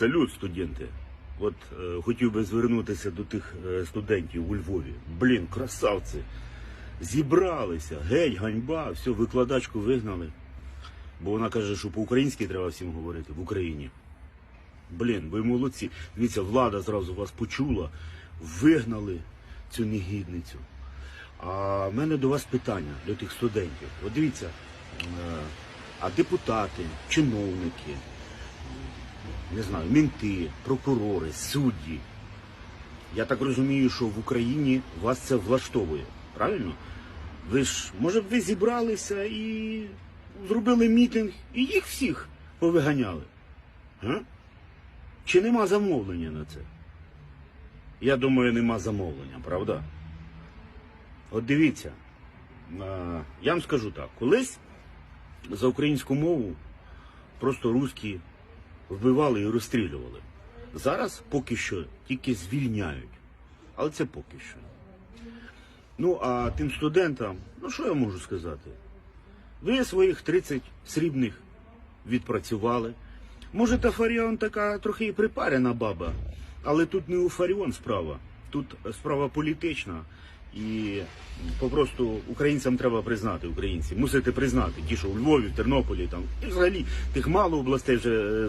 Салют, студенти. От е, хотів би звернутися до тих е, студентів у Львові. Блін, красавці. Зібралися, геть, ганьба, все, викладачку вигнали. Бо вона каже, що по-українськи треба всім говорити в Україні. Блін, ви молодці. Дивіться, влада зразу вас почула, вигнали цю негідницю. А в мене до вас питання, до тих студентів. От дивіться, е, а депутати, чиновники, не знаю, мінти, прокурори, судді. Я так розумію, що в Україні вас це влаштовує, правильно? Ви ж, може б ви зібралися і зробили мітинг і їх всіх повиганяли? А? Чи нема замовлення на це? Я думаю, нема замовлення, правда? От дивіться, я вам скажу так, колись за українську мову просто русські вбивали і розстрілювали. Зараз поки що тільки звільняють. Але це поки що. Ну, а тим студентам, ну що я можу сказати? Ви своїх 30 срібних відпрацювали. Може, та Фаріон така трохи і припарена баба, але тут не у Фаріон справа, тут справа політична. І попросту українцям треба признати, українці, мусите признати, ті, що у Львові, в Тернополі там, і взагалі тих мало областей вже е,